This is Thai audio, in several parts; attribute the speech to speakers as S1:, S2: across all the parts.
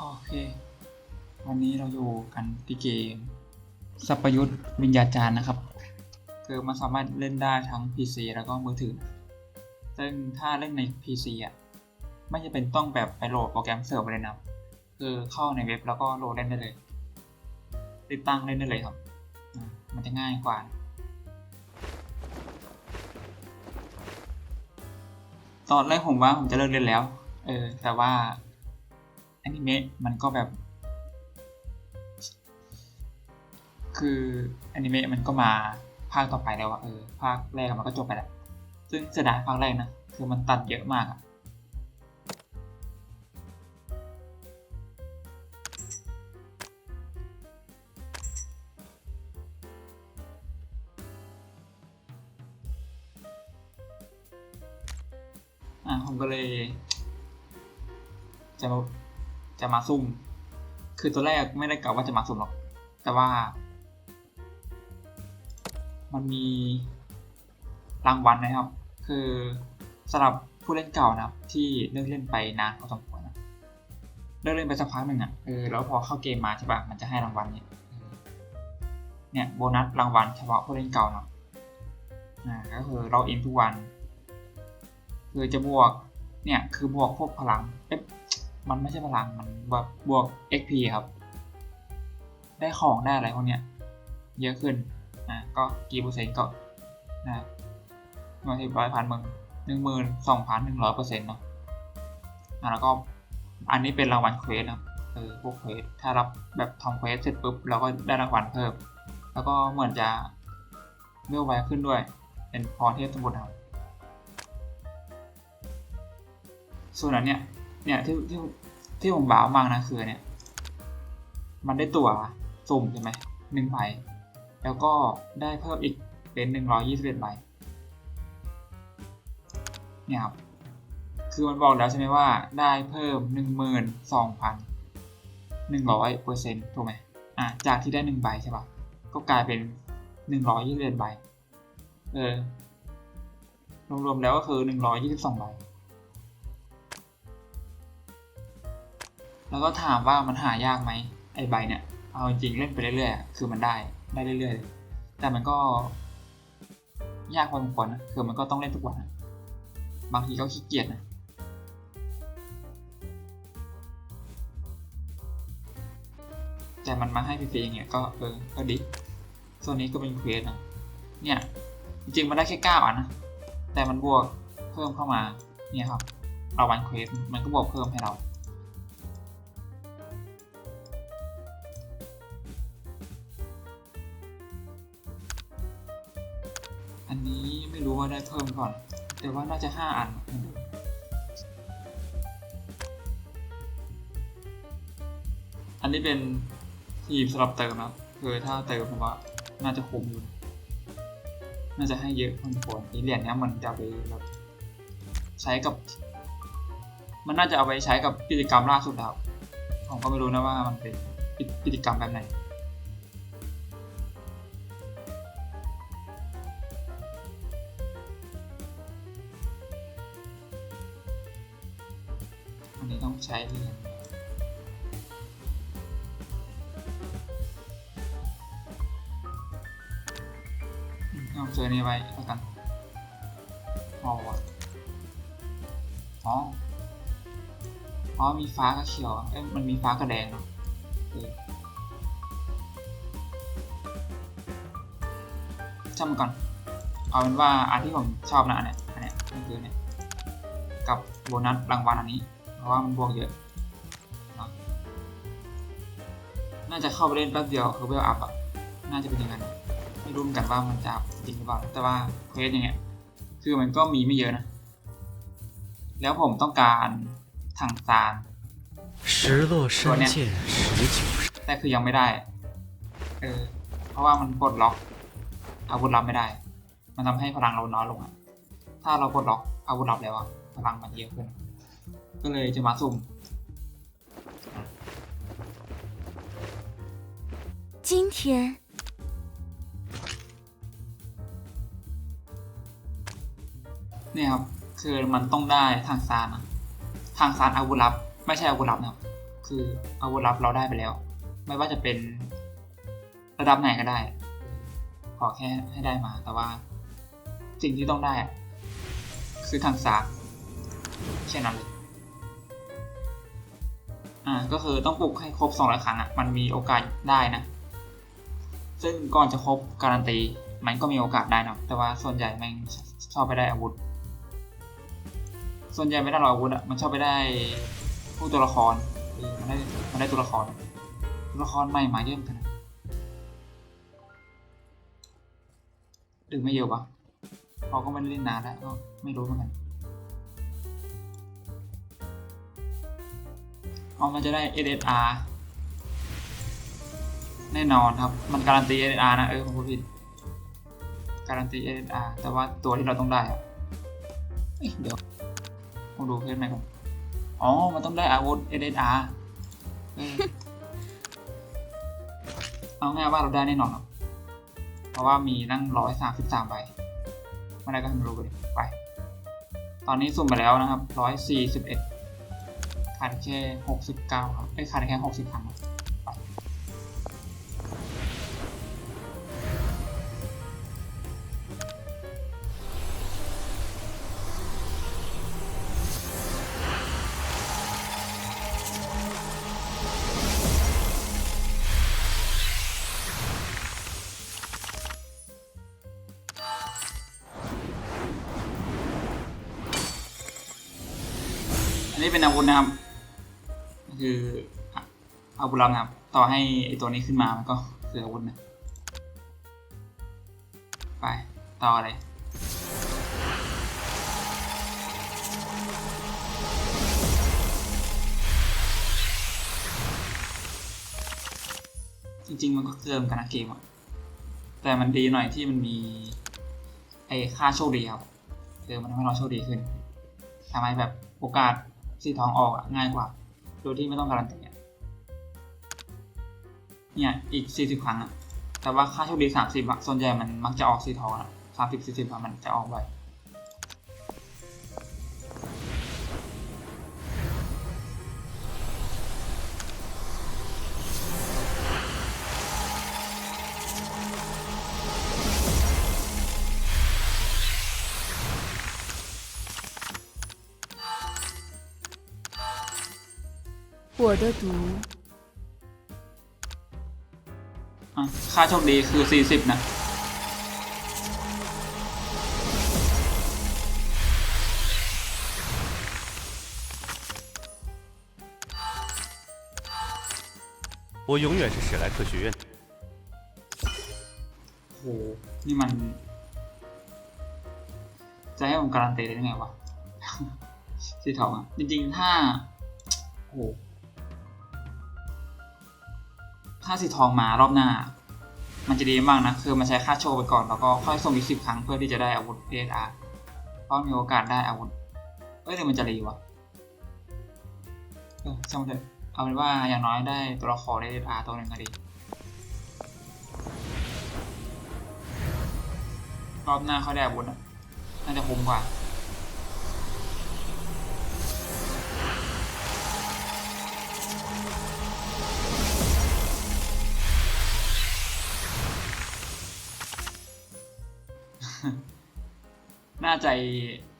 S1: โอเค วันนี้เราอยู่กันที่เกมสัพยุทธวิญญาจารย์นะครับ คือมันสามารถเล่นได้ทั้ง PC แล้วก็มือถือ ซึ่งถ้าเล่นใน PC อะ ไม่จะเป็นต้องแบบไปโหลดโปรแกรมเสิร์ฟเลยนะ คือเข้าในเว็บแล้วก็โหลดเล่นได้เลย ติดตั้งเล่นได้เลยครับ มันจะง่ายกว่า ตอนแรกผมว่าผมจะเลิกเล่นแล้ว เออ แต่ว่า อนิเมะมันก็แบบ คืออนิเมะมันก็มาภาคต่อไปแล้วอะเออภาคแรกมันก็จบไปแล้ว ซึ่งเสียดายภาคแรกนะคือมันตัดเยอะมากอะอะผมก็เลย จะมา จะมาซุ่ม คือตัวแรกไม่ได้กะว่าจะมาซุ่มหรอก แต่ว่า มันมีรางวัลนะครับ คือสำหรับผู้เล่นเก่านะครับ ที่เลิกเล่นไปนานพอสมควรนะเลิกเล่นไปสักพักหนึ่งอะเออแล้วพอเข้าเกมมาใช่ปะมันจะให้รางวัลเนี่ยเนี่ยโบนัสรางวัลเฉพาะผู้เล่นเก่าเนาะอ่าก็คือเราเองทุกวัน คือจะบวกเนี่ยคือบวกพวกพลังเอ๊ะ มันไม่ใช่พลังมันแบบบวก XP ครับ ได้ของได้อะไรพวกเนี้ยเยอะขึ้นอะก็กี่เปอร์เซ็นต์ก็นะมาที่ร้อยพันมึงหนึ่งหมื่นสองพันหนึ่งร้อยเปอร์เซ็นต์เนาะอะแล้วก็อันนี้เป็นรางวัลเควสนะครับเออพวกเควสถ้ารับแบบทำเควสเสร็จปุ๊บเราก็ได้รางวัลเพิ่ม แล้วก็เหมือนจะเลื่อนไวขึ้นด้วย เป็นพรเทพสมุทรครับส่วนอันเนี้ย เนี่ยที่ที่ที่ผมว้าวมากนะคือเนี่ย มันได้ตัวสุ่มใช่ไหมหนึ่งใบแล้วก็ได้เพิ่มอีกเป็นหนึ่งร้อยี่สิบเอ็ดใบเนี่ยครับคือมันบอกแล้วใช่ไหมว่าได้เพิ่มหนึ่งหมื่นสองพันหนึ่งร้อยเปอร์เซ็นต์ถูกไหมอะจากที่ได้หนึ่งใบใช่ปะก็กลายเป็นหนึ่งร้อยยี่สิบเอ็ดใบเออรวมๆแล้วก็คือหนึ่งร้อยยี่สิบสองใบ แล้วก็ถามว่ามันหายากไหมไอ้ใบเนี่ยเอาจริงเล่นไปเรื่อยๆคือมันได้ได้เรื่อยๆ แต่มันก็ ยากพอสมควรนะคือมันก็ต้องเล่นทุกวันอะบางทีก็ขี้เกียจนะแต่มันมาให้ฟรีๆอย่างเงี้ยก็เออก็ดีส่วนนี้ก็เป็นเควสนะเนี่ยจริงๆมันได้แค่เก้าอันนะแต่มันบวกเพิ่มเข้ามาเนี่ยครับเราวันเควสมันก็บวกเพิ่มให้เรา ก่อน แต่ว่าน่าจะห้าอันอันนี้เป็นทีมสำหรับเติมนะครับคือถ้าเติมผมว่าน่าจะคุ้มอยู่ น่าจะให้เยอะพอสมควรอีเหรียญนี้มันจะไปแบบใช้กับ มันน่าจะเอาไปใช้กับกิจกรรมล่าสุดแล้วผมก็ไม่รู้นะว่ามันเป็นกิจกรรมแบบไหน นนี้ต้องใช้เรียญอืมเอาเจอนี่ไว้แล้วกันอ๋อวะอ๋อ อ๋อ มีฟ้ากับเขียว เอ้ยมันมีฟ้ากับแดงเนาะจำก่อน เอาเป็นว่าอันที่ผมชอบนะอันเนี้ยอันเนี้ยก็คือเนี่ย กับโบนัสรางวัลอันนี้ เพราะว่ามันบวกเยอะน่าจะเข้าไปเล่นแป๊บเดียวคือเวลอัพอะน่าจะเป็นอย่างนั้นไม่รู้เหมือนกันว่ามันจะจริงหรือเปล่าแต่ว่าเควสอย่างเงี้ยคือมันก็มีไม่เยอะนะ แล้วผมต้องการถังซาน
S2: ตัวเนี้ย
S1: แต่คือยังไม่ได้เออเพราะว่ามันปลดล็อก อาวุธรับไม่ได้ มันทำให้พลังเราน้อยลงอะถ้าเราปลดล็อกอาวุธรับแล้วอะพลังมันเยอะขึ้น ก็เลยจะมาสุ่ม
S3: 今天
S1: เนี่ยครับคือมันต้องได้ทางซานอะทางซานอาวุธลับ ไม่ใช่อาวุธลับนะครับคืออาวุธลับเราได้ไปแล้ว ไม่ว่าจะเป็นระดับไหนก็ได้ ขอแค่ให้ได้มาแต่ว่า สิ่งที่ต้องได้อะคือทางสากแค่นั้นเลย อ่าก็คือต้องปลุกให้ครบ 200 ครั้งอะมันมีโอกาสได้นะ ซึ่งก่อนจะครบการันตีมันก็มีโอกาสได้นะแต่ว่าส่วนใหญ่แม่งชอบไปได้อาวุธ ส่วนใหญ่ไม่ได้รออาวุธอะมันชอบไปได้พวกตัวละครเออมันได้มันได้ตัวละครตัวละครใหม่มาเยอะเหมือนกันนะหรือไม่เยอะวะเขาก็ไม่ได้เล่นนานแล้วก็ไม่รู้เหมือนกัน เอามันจะได้ SSR แน่นอนครับ มันการันตี SSR นะ เออผมพูดผิด การันตี SSR แต่ว่าตัวที่เราต้องได้อะเอเดี๋ยวผมดูเพื่อนไหมก่อนอ๋อ มันต้องได้อาวุธ SSR เอาง่ายว่าเราได้แน่นอนครับ เพราะว่ามีนั่งร้อยสามสิบสามใบไม่ได้ก็ทำรู้ไป ไป ตอนนี้สุ่มไปแล้วนะครับร้อยสี่สิบเอ็ด ขาดแค่หกสิบเก้าครับไอ้ขาดแค่หกสิบครั้งอันนี้เป็นอาวุธนะครับ คืออะอาวุธลับนะครับ ต่อให้ไอตัวนี้ขึ้นมามันก็คืออาวุธนะ ไป ต่อเลยจริง ๆ มันก็เติมกันนะเกมอะแต่มันดีหน่อยที่มันมี ไอ้ค่าโชคดีครับคือมันทำให้เราโชคดีขึ้นทำให้แบบโอกาสสีทองออกอะง่ายกว่า โดยที่ไม่ต้องการันตีอะเนี่ยอีก 40 ครั้งอะแต่ว่าค่าโชคดี 30อะส่วนใหญ่มันมักจะออกสีทองอะ30 40อะมันจะออกบ่อย
S3: 我的毒
S1: อ่ะค่าโชคดีคือ 40 นะ
S2: 我永远是史莱克学院的。
S1: โห นี่มัน จะให้ผมการันตีได้ยังไงวะ สีทองอ่ะ จริงๆ ถ้า โห ถ้าสีทองมารอบหน้า มันจะดีมากนะ คือมันใช้ค่าโชว์ไปก่อนแล้วก็ค่อยส่งอีกสิบครั้งเพื่อที่จะได้อาวุธ PSR เพราะมีโอกาสได้อาวุธ เอ้ยหรือมันจะรีวะเออช่างเถอะเอาเป็นว่าอย่างน้อยได้ตัวละครได้ PSR ตัวหนึ่งก็ดี รอบหน้าเขาได้อาวุธอะน่าจะคุ้มกว่า น่าจะ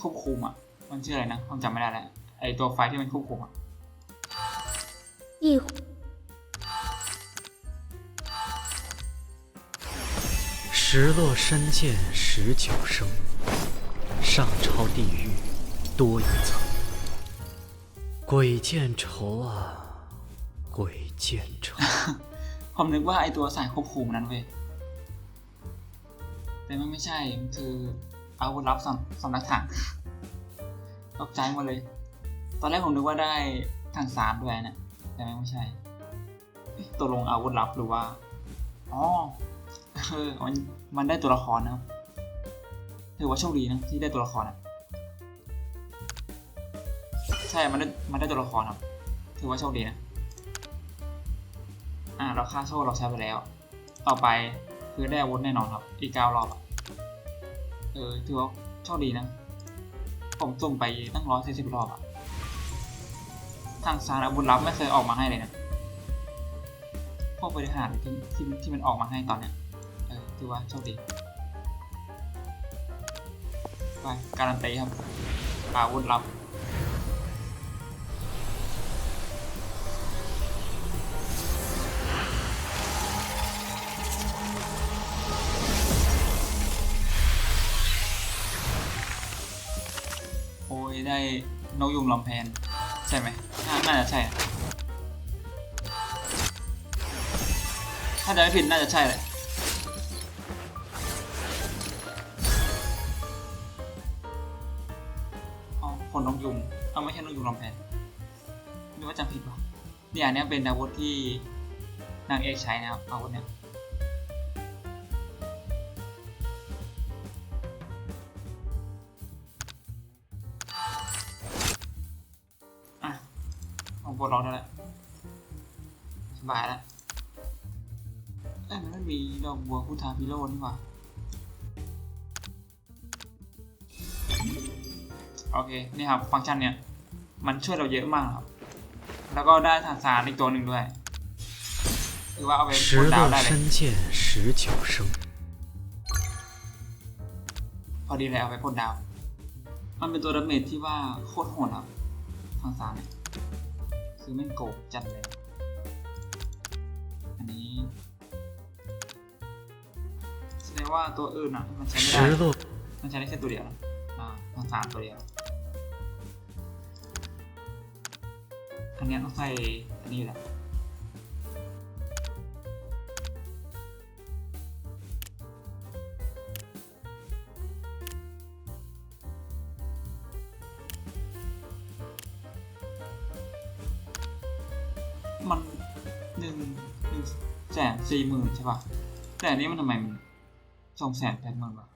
S1: ควบคุมอ่ะ มันชื่ออะไรนะผมจำไม่ได้แล้ว ไอตัวไฟที่มันควบคุมอ่ะ
S3: 一
S2: 石落山涧十九生，上超地狱多一层。鬼见愁啊，鬼见愁。
S1: ผมนึกว่าไอตัวสายควบคุมนั้นเว้ย แต่มันไม่ใช่ มันคือ อาวุธลับสำสำนักถังตกใจหมดเลย ตอนแรกผมนึกว่าได้ทางสามด้วยนะแต่ไม่ใช่เอ๊ะตกลงอาวุธลับหรือว่าอ๋อเออมันมันได้ตัวละครนะครับถือว่าโชคดีนะที่ได้ตัวละครอะใช่มันได้มันได้ตัวละครครับ ถือว่าโชคดีนะอ่าเราค่าโซ่เราใช้ไปแล้ว ต่อไปคือได้อาวุธแน่นอนครับ อีกเก้ารอบ อะเออถือว่าโชคดีนะ ผมส่งไปตั้งร้อยสี่สิบรอบอะทางซานอาวุธลับไม่เคยออกมาให้เลยนะพวกบริหารที่ที่ที่มันออกมาให้ตอนเนี้ยเออถือว่าโชคดี ไปการันตีครับอาวุธลับ ได้นกยุงลำแพน ใช่ไหมน่าจะใช่ ถ้าจะไม่ผิดน่าจะใช่เลยอ๋อขนนกยุงเอาไม่ใช่นกยุงลำแพนนึกว่าจำผิดป่ะเนี่ยอันนี้เป็นอาวุธที่นางเอกใช้นะครับอาวุธเนี้ย บนดรานั่นแหละสบายแล้วเอ้ยมันไม่มีดอกบัวพุทธาพิโรนี่หว่าโอเค นี่ครับ ฟังก์ชันเนี่ย มันช่วยเราเยอะมากครับ แล้วก็ได้ทางสารอีกตัวหนึ่งด้วยถือว่าเอาไปกดดาวได้เลยพอดีเลยเอาไปพ่นดาว มันเป็นตัวดาเมจที่ว่าโคตรโหดครับทางสารเนี่ย คือม่งโกงจัดเลย อันนี้แสดงว่าตัวอื่นอะมันใช้ไม่ได้ มันใช้ได้แค่ตัวเดียว อ่าทางสามตัวเดียว อันเนี้ยต้องใส่อันนี้แหละ มันหนึ่งหนึ่งแสนสี่หมื่นใช่ป่ะแต่อันนี้มันทำไมมันสองแสนแปดหมื่นวะ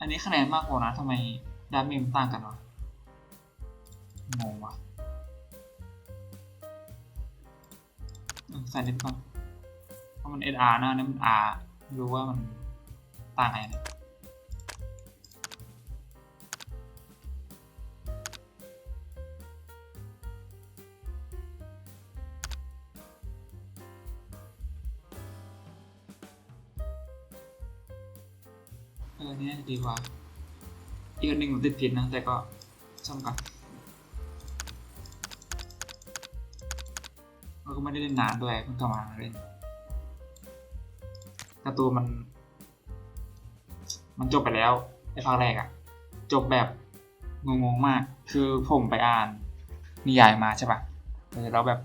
S1: อันนี้คะแนนมากกว่านะทำไมดาเมจมันต่างกันวะงงวะใส่นิดก่อนเพราะมัน SR นะอันนี่มัน R ไม่รู้ว่ามันต่างไงนะเอ อเนี่ยดีกว่าอีกอันหนึ่งผมติดผิดนะ แต่ก็ช่างกันเราก็ไม่ได้เล่นนานด้วยเพิ่งเข้ามาเล่นการ์ตูนมัน มันจบไปแล้วในภาคแรกอะจบแบบงงๆมาก คือผมไปอ่านนิยายมาใช่ปะแล้วแบบ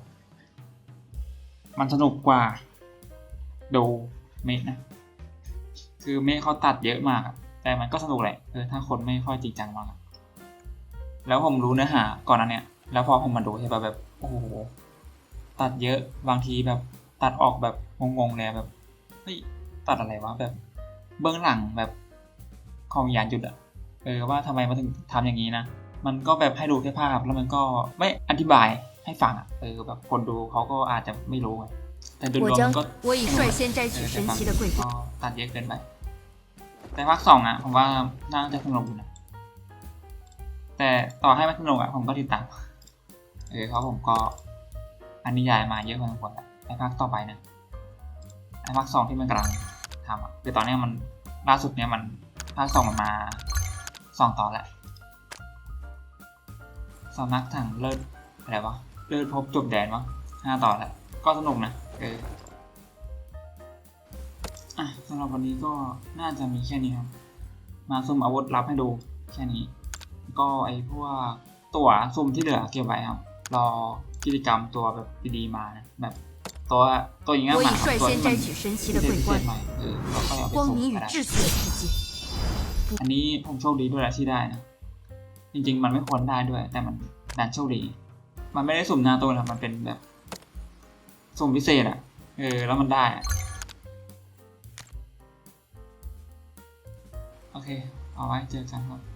S1: มันสนุกกว่าดูเมะนะ คือเมฆเขาตัดเยอะมากแต่มันก็สนุกแหละเออถ้าคนไม่ค่อยจริงจังมากแล้วผมรู้เนื้อหาก่อนนั้นเนี่ยแล้วพอผมมาดูใช่ป่ะแบบโอ้โหตัดเยอะบางทีแบบตัดออกแบบงงๆเลยแบบเฮ้ยตัดอะไรวะแบบ เบื้องหลังแบบของยานจุดอะเออว่าทำไมมันถึงทำอย่างนี้นะมันก็แบบให้ดูแค่ภาพแล้วมันก็ไม่อธิบายให้ฟังอะเออแบบคนดูเขาก็อาจจะไม่รู้ไงแต่โดยรวมก็ตัดเยอะเกินไป แต่ภาคสองอะผมว่าน่าจะสนุกนะแต่ต่อให้มันสนุกอะผมก็ติดตามเออเขาะผมก็อันนิยายมาเยอะพอสมควรแล้วในภาคต่อไปนะในภาคสองที่มันกำลังทำอะคือตอนนี้มันล่าสุดเนี้ยมันภาคสองมันมาสองตอนแล้วสำนักถังเลิศอะไรวะเลิศพบจบแดนวะห้าตอนแล้วก็สนุกนะเออะสำหรับวันนี้ก็น่าจะมีแค่นี้ครับ มาซุ่มอาวุธรับให้ดูแค่นี้ ก็ไอพวกตัวซุ่มที่เหลือเก็บไว้ครับ รอกิจกรรมตัวแบบดีๆมานะแบบตัวตัวอย่างเงี้ยตัวมันพิเศษพิเศษใหม่เออเราก็เอาไปสุ่มก็ได้อันนี้ผมโชคดีด้วยแหละที่ได้นะ จริง ๆ มันไม่ควรได้ด้วย แต่มันดันโชคดี มันไม่ได้สุ่มนาตัวนะมันเป็นแบบสุ่มพิเศษอะเออ แล้วมันได้อะ โอเค เอาไว้เจอกันครับ